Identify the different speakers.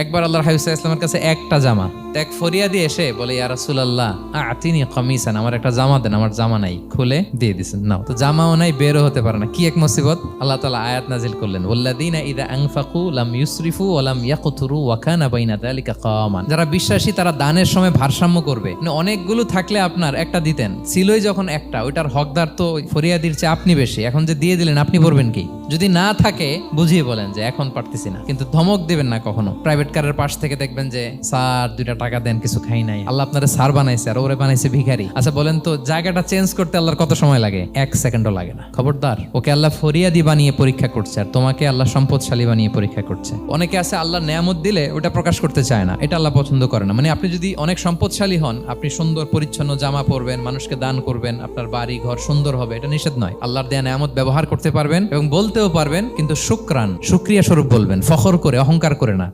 Speaker 1: একবার আল্লাহ হাবিব ইসলামের কাছে একটা জামা, ত্যাগ ফরিয়া দিয়ে এসে বলে, ইয়া রাসূলুল্লাহ, আতিনি কমিসান, আমার একটা জামা দেন, আমার জামা নাই। খুলে দিয়ে দিছেন, নাও। তো জামাও নাই, বেরও হতে পারে না। কি এক মুসিবত? আল্লাহ তাআলা আয়াত নাজিল করলেন লাম ইউসরিফু ওয়া লাম ইয়াকতুরু ওয়া কানা বাইনা যালিকা কামান যারা বিশ্বাসী, তারা দানের সময় ভারসাম্য করবে। মানে অনেকগুলো থাকলে আপনার একটা দিতেন, ছিলই যখন একটা, ওইটার হকদার তো ফরিয়াদির চেয়ে আপনি বেশি এখন যে দিয়ে দিলেন, আপনি পড়বেন কি? যদি না থাকে, বুঝিয়ে বলেন যে এখন পারতেছি না। কিন্তু ধমক দিবেন না কখনো। প্রাইভেট কারের পাশ থেকে দেখবেন যে, স্যার, দুইটা টাকা দেন, কিছু খাই নাই। আল্লাহ আপনারা স্যার বানাইছে আর ওরে বানাইছে ভিখারি। আচ্ছা বলেন তো, জায়গাটা চেঞ্জ করতে আল্লাহর কত সময় লাগে? এক সেকেন্ডও লাগে না। খবরদার, ওকে আল্লাহ ফরিয়াদি বানিয়ে পরীক্ষা করছে আর তোমাকে আল্লাহ সম্পদশালী বানিয়ে পরীক্ষা করছে। অনেকে আছে আল্লাহ নেয়ামত দিলে ওটা প্রকাশ করতে চায় না। এটা আল্লাহ পছন্দ করে না। মানে আপনি যদি অনেক সম্পদশালী হন, আপনি সুন্দর, পরিচ্ছন্ন জামা পরবেন, মানুষকে দান করবেন, আপনার বাড়ি, ঘর সুন্দর হবে, এটা নিষেধ নয়। আল্লাহর দেয়া নেয়ামত ব্যবহার করতে পারবেন এবং বলতেও পারবেন কিন্তু শুক্রান শুক্রিয়া স্বরূপ বলবেন ফখর করে অহংকার করে না।